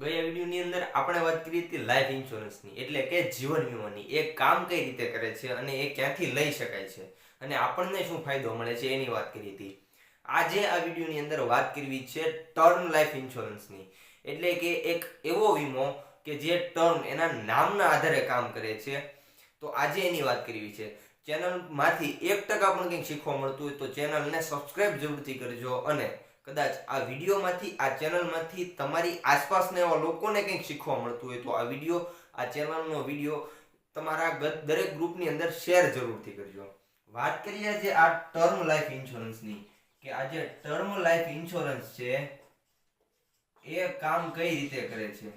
ગયા વિડીયોની અંદર આપણે વાત કરી હતી લાઈફ ઇન્સ્યોરન્સની એટલે કે જીવન વીમાની. એ કામ કઈ રીતે કરે છે અને એ ક્યાંથી લઈ શકાય છે અને આપણને શું ફાયદો મળે છે એની વાત કરી હતી. આજે આ વિડીયોની અંદર વાત કરવી છે ટર્મ લાઈફ ઇન્સ્યોરન્સની એટલે કે એક એવો વીમો કે જે ટર્મ એના નામના આધારે કામ કરે છે. તો આજે એની વાત કરવી છે. ચેનલમાંથી એક ટકા પણ કંઈક શીખવા મળતું હોય તો ચેનલને સબસ્ક્રાઈબ જરૂરથી કરજો અને કદાચ આ વિડીયોમાંથી, આ ચેનલમાંથી તમારી આસપાસના એવા લોકોને કંઈક શીખવા મળતું હોય તો આ વીડિયો, આ ચેનલનો વીડિયો તમારા દરેક ગ્રુપની અંદર શેર જરૂરથી કરજો. વાત કરીએ જે આ ટર્મ લાઈફ ઇન્સ્યોરન્સની, કે આ જે ટર્મ લાઈફ ઇન્સ્યોરન્સ છે, એ કામ કઈ રીતે કરે છે?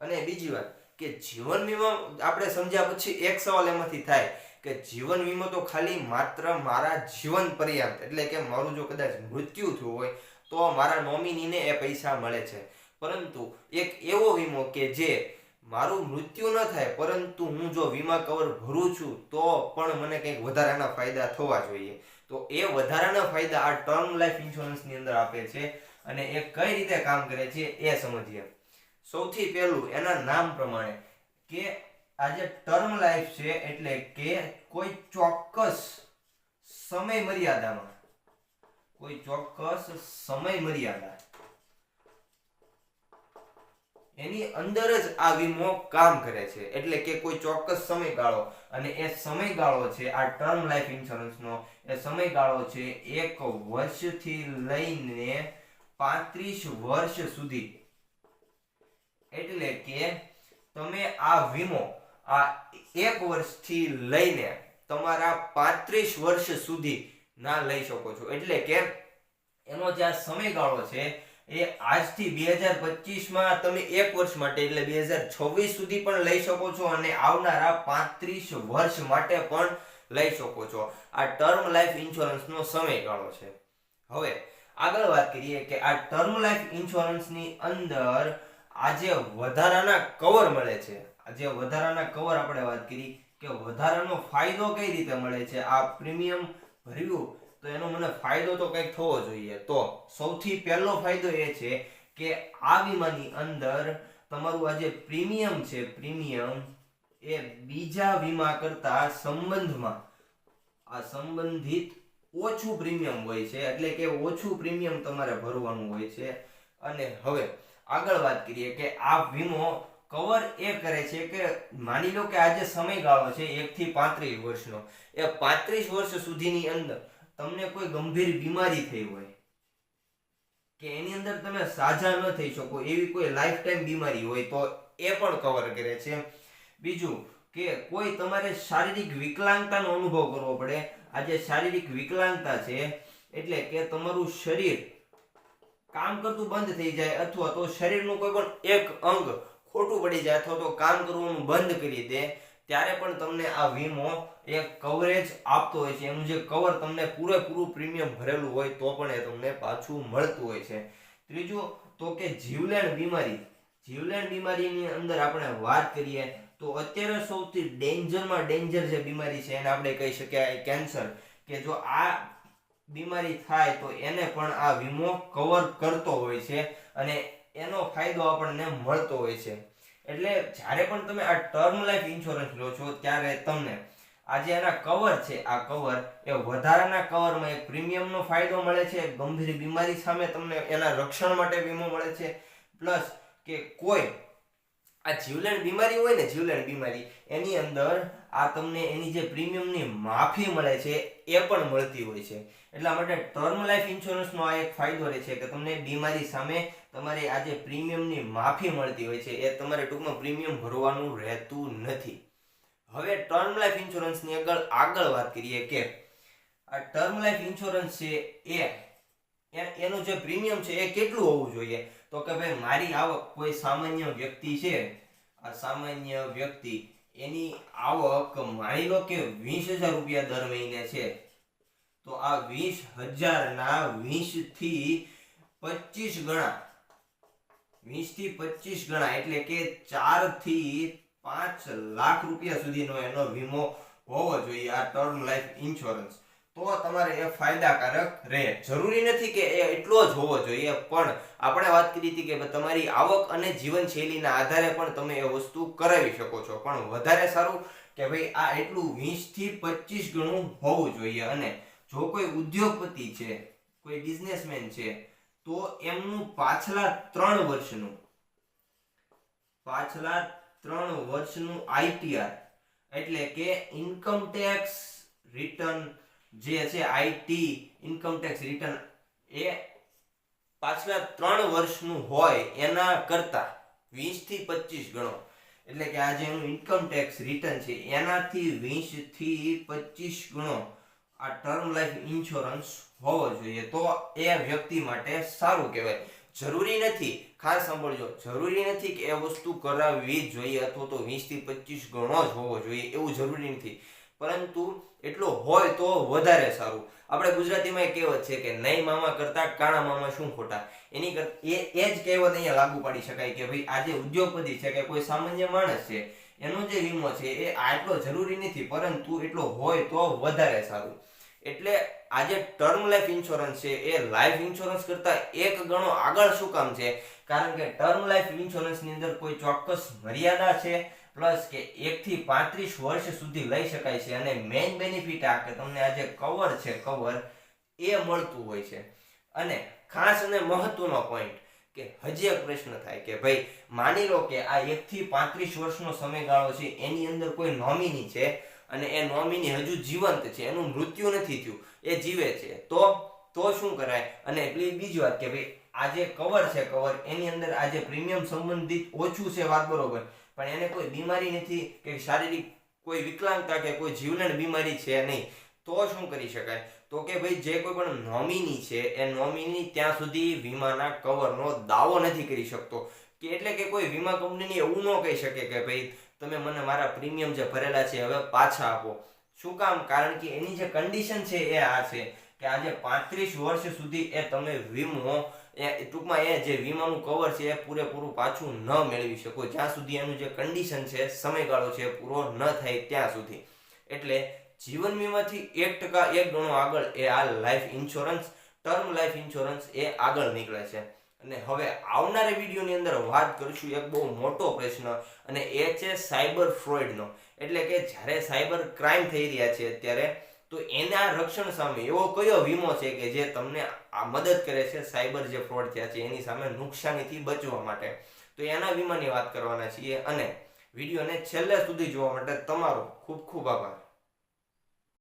અને બીજી વાત, કે જીવન વીમા, આપણે સમજ્યા પછી એક સવાલ એમાંથી થાય કે જીવન વીમો તો ખાલી માત્ર મારા જીવન પર્યાપ્ત એટલે કે મારું જો કદાચ મૃત્યુ થયું હોય, તો મારા નોમિનીને એ પૈસા મળે છે. પરંતુ એક એવો વીમો કે જે મારું મૃત્યુ ન થાય, પરંતુ હું જો વીમા કવર ભરું છું, તો પણ મને કંઈક વધારાના ફાયદા થવા જોઈએ. તો એ વધારાના ફાયદા આ ટર્મ લાઈફ ઇન્સ્યોરન્સની અંદર આપે છે અને એ કઈ રીતે કામ કરે છે એ સમજીએ. સૌથી પહેલું એના નામ પ્રમાણે કે આ જે ટર્મ લાઈફ છે એટલે કે કોઈ ચોક્કસ સમય મર્યાદામાં કોઈ ચોક્કસ સમય મર્યાદા એની અંદર જ આ વીમો કામ કરે છે. એટલે કે કોઈ ચોક્કસ સમયગાળો. અને એ સમયગાળો છે, આ ટર્મ લાઈફ ઇન્સ્યોરન્સનો એ સમયગાળો છે એક વર્ષથી લઈને પાંત્રીસ વર્ષ સુધી. એટલે કે તમે આ વીમો આ એક વર્ષથી લઈને તમારા પાંત્રીસ વર્ષ સુધી ના લઈ શકો છો. એટલે કે એનો જે આ સમયગાળો છે, એ આજથી બે હજાર પચીસમાં તમે એક વર્ષ માટે, એટલે બે હજાર છવ્વીસ સુધી પણ લઈ શકો છો અને આવનારા પાંત્રીસ વર્ષ માટે પણ લઈ શકો છો. આ ટર્મ લાઈફ ઇન્સ્યોરન્સનો સમયગાળો છે. હવે આગળ વાત કરીએ કે આ ટર્મ લાઈફ ઇન્સ્યોરન્સની અંદર આજે વધારાના કવર મળે છે. આજે વધારાના કવર આપણે વાત કરી કે વધારાનો ફાયદો કઈ રીતે મળે છે? આ પ્રીમિયમ ભર્યું તો એનો મને ફાયદો તો કંઈક થવો જોઈએ. તો સૌથી પહેલો ફાયદો એ છે કે આ વીમાની અંદર તમારું આ જે પ્રીમિયમ છે પ્રીમિયમ એ બીજા વીમા કરતા સંબંધમાં આ સંબંધિત ઓછું પ્રીમિયમ હોય છે, એટલે કે ઓછું પ્રીમિયમ તમારે ભરવાનું હોય છે. અને હવે આગળ વાત કરીએ કે આ વીમો કવર એ કરે છે કે માની લો કે આજે સમયગાળો છે એક થી પાંત્રીસ વર્ષનો. એ પાંત્રીસ વર્ષ સુધીની અંદર તમને કોઈ ગંભીર બીમારી થઈ હોય કે એની અંદર તમે સાજા ન થઈ શકો એવી કોઈ લાઈફ ટાઈમ બીમારી હોય તો એ પણ કવર કરે છે. બીજું કે કોઈ તમારે શારીરિક વિકલાંગતાનો અનુભવ કરવો પડે. આજે શારીરિક વિકલાંગતા છે એટલે કે તમારું શરીર કામ કરતું બંધ થઈ જાય અથવા તો શરીરનું કોઈ પણ એક અંગ ખોટું પડી જાય અથવા તો કામ કરવાનું બંધ કરી દે, ત્યારે પણ તમને આ વીમો એ કવરેજ આપતો હોય છે. એનું જે કવર તમને પૂરેપૂરું પ્રીમિયમ ભરેલું હોય તો પણ એ તમને પાછું મળતું હોય છે. ત્રીજું, તો કે જીવલેણ બીમારી. જીવલેણ બીમારીની અંદર આપણે વાત કરીએ, તો અત્યારે સૌથી ડેન્જરમાં ડેન્જર જે બીમારી છે, એને આપણે કહી શકીએ કેન્સર, કે જો આ બીમારી થાય તો એને પણ આ વીમો કવર કરતો હોય છે અને એનો ફાયદો આપણને મળતો હોય છે. એટલે જ્યારે પણ તમે આ ટર્મ લાઈફ ઇન્સ્યોરન્સ લો છો, ત્યારે તમને આ જે એના કવર છે, આ કવર એ વધારાના કવરમાં એક પ્રીમિયમનો ફાયદો મળે છે, ગંભીર બીમારી સામે તમને એના રક્ષણ માટે વીમો મળે છે, પ્લસ કે કોઈ આ જીવલેણ બીમારી હોય ને, જીવલેણ બીમારી, એની અંદર આ તમને એની જે પ્રીમિયમની માફી મળે છે, એ પણ મળતી હોય છે. એટલા માટે ટર્મ લાઈફ ઇન્સ્યોરન્સનો આ એક ફાયદો રહે છે કે તમને બીમારી સામે તમારે આ જે પ્રીમિયમની માફી મળતી હોય છે, એ તમારે ટૂંકમાં પ્રીમિયમ ભરવાનું રહેતું નથી. હવે ટર્મ લાઈફ ઇન્સ્યોરન્સની આગળ આગળ વાત કરીએ કે આ ટર્મ લાઈફ ઇન્સ્યોરન્સ છે એ એનું જે પ્રીમિયમ છે એ કેટલું હોવું જોઈએ? તો કે ભાઈ, મારી આવક કોઈ સામાન્ય વ્યક્તિ છે? આ સામાન્ય વ્યક્તિ, એની આવક માની લો કે વીસ હજાર રૂપિયા દર મહિને છે. તો આ વીસ હજારના વીસથી પચીસ ગણા, વીસથી પચીસ ગણા એટલે કે ચારથી પાંચ લાખ રૂપિયા સુધીનો એનો વીમો હોવો જોઈએ. આ ટર્મ લાઈફ ઇન્સ્યોરન્સ. તો તમારે એ ફાયદાકારક રહે. જરૂરી નથી કે એ એટલો જ હોવો જોઈએ, પણ આપણે વાત કરી હતી કે તમારી આવક અને જીવનશૈલીના આધારે પણ તમે એ વસ્તુ કરાવી શકો છો. પણ વધારે સારું કે ભાઈ આ એટલું વીસથી પચીસ ગણું હોવું જોઈએ. અને જો કોઈ ઉદ્યોગપતિ છે, કોઈ બિઝનેસમેન છે, તો એમનું પાછલા ત્રણ વર્ષનું, પાછલા ત્રણ વર્ષનું આઈટીઆર એટલે કે ઇન્કમ ટેક્સ રિટર્ન જે છે આઈટી ઇન્કમ ટેક્સ રિટર્ન એ પાછલા ત્રણ વર્ષનું હોય એના કરતા વીસથી પચીસ ગણો. એટલે કે આ જે એનું ઇન્કમ ટેક્સ રિટર્ન છે, એનાથી વીસથી પચીસ ગણો આ ટર્મ લાઈફ ઇન્સ્યોરન્સ હોવો જોઈએ. તો એ વ્યક્તિ માટે સારું કહેવાય. જરૂરી નથી, ખાસ સાંભળજો, જરૂરી નથી કે એ વસ્તુ કરાવવી જ જોઈએ અથવા તો વીસથી પચીસ ગણો જ હોવો જોઈએ. એવું જરૂરી નથી. પરંતુ એટલો હોય તો વધારે સારું. આપણે ગુજરાતીમાં કહેવત છે કે નહીં મામા કરતા કાણા મામા શું ખોટા? એની એ એ જ કહેવત અહીંયા લાગુ પાડી શકાય કે ભાઈ આજે ઉદ્યોગપતિ છે કે કોઈ સામાન્ય માણસ છે, એનો જે વીમો છે એ આટલો જરૂરી નથી, પરંતુ એટલો હોય તો વધારે સારું. એટલે આજે ટર્મ લાઈફ ઇન્સ્યોરન્સ છે, એ લાઈફ ઇન્સ્યોરન્સ કરતા એક ગણો આગળ શું કામ છે? કારણ કે ટર્મ લાઈફ ઇન્સ્યોરન્સની અંદર કોઈ ચોક્કસ મર્યાદા છે પ્લસ કે એક થી પાંત્રીસ વર્ષ સુધી લઈ શકાય છે અને મેઇન બેનિફિટ આ કે તમને આ જે કવર છે કવર એ મળતું હોય છે. અને ખાસ અને મહત્વનો પોઈન્ટ કે હજી એક પ્રશ્ન થાય કે ભાઈ, માની લો કે આ એક થી પાંત્રીસ વર્ષનો સમયગાળો છે, એની અંદર કોઈ નોમિની છે અને એ નોમિની હજુ જીવંત છે, એનું મૃત્યુ નથી થયું, એ જીવે છે. તો તો શું કરાય? અને એટલી બીજી વાત કે ભાઈ, આ જે કવર છે કવર એની અંદર આ જે પ્રીમિયમ સંબંધિત ઓછું છે વાત બરોબર પણ એને કોઈ બીમારી નથી કે શારીરિક કોઈ વિકલાંગતા કે કોઈ જીવલેણ બીમારી છે નહીં, તો શું કરી શકાય? તો કે ભાઈ, જે કોઈ પણ નોમિની છે, એ નોમિની ત્યાં સુધી વીમાના કવરનો દાવો નથી કરી શકતો. કે એટલે કે કોઈ વીમા કંપનીને એવું ન કહી શકે કે ભાઈ, તમે મને મારા પ્રીમિયમ જે ભરેલા છે, હવે પાછા આપો. શું કામ? કારણ કે એની જે કન્ડિશન છે એ આ છે. કે આજે પાંત્રીસ વર્ષ સુધી એ તમે વીમો, એ ટૂંકમાં એ જે વીમાનું કવર છે એ પૂરેપૂરું પાછું ન મેળવી શકો. જ્યાં સુધી એનું જે કન્ડિશન છે, સમયગાળો છે પૂરો ન થાય ત્યાં સુધી. એટલે જીવન વીમાથી એક ટકા એક ગણો આગળ એ આ life insurance term life insurance એ આગળ નીકળે છે. અને હવે આવનારી વિડીયોની અંદર વાત કરીશું એક બહુ મોટો પ્રશ્ન, અને એ છે સાયબર ફ્રોડનો એટલે કે જ્યારે સાયબર ક્રાઇમ થઈ રહ્યા છે અત્યારે તો એના રક્ષણ સામે એવો કયો વીમો છે કે જે તમને આ મદદ કરે છે? સાયબર જે ફ્રોડ થયા છે, એની સામે નુકસાનીથી બચવા માટે. તો એના વીમાની વાત કરવાના છીએ અને વિડીયોને છેલ્લે સુધી જોવા માટે તમારો ખૂબ ખૂબ આભાર.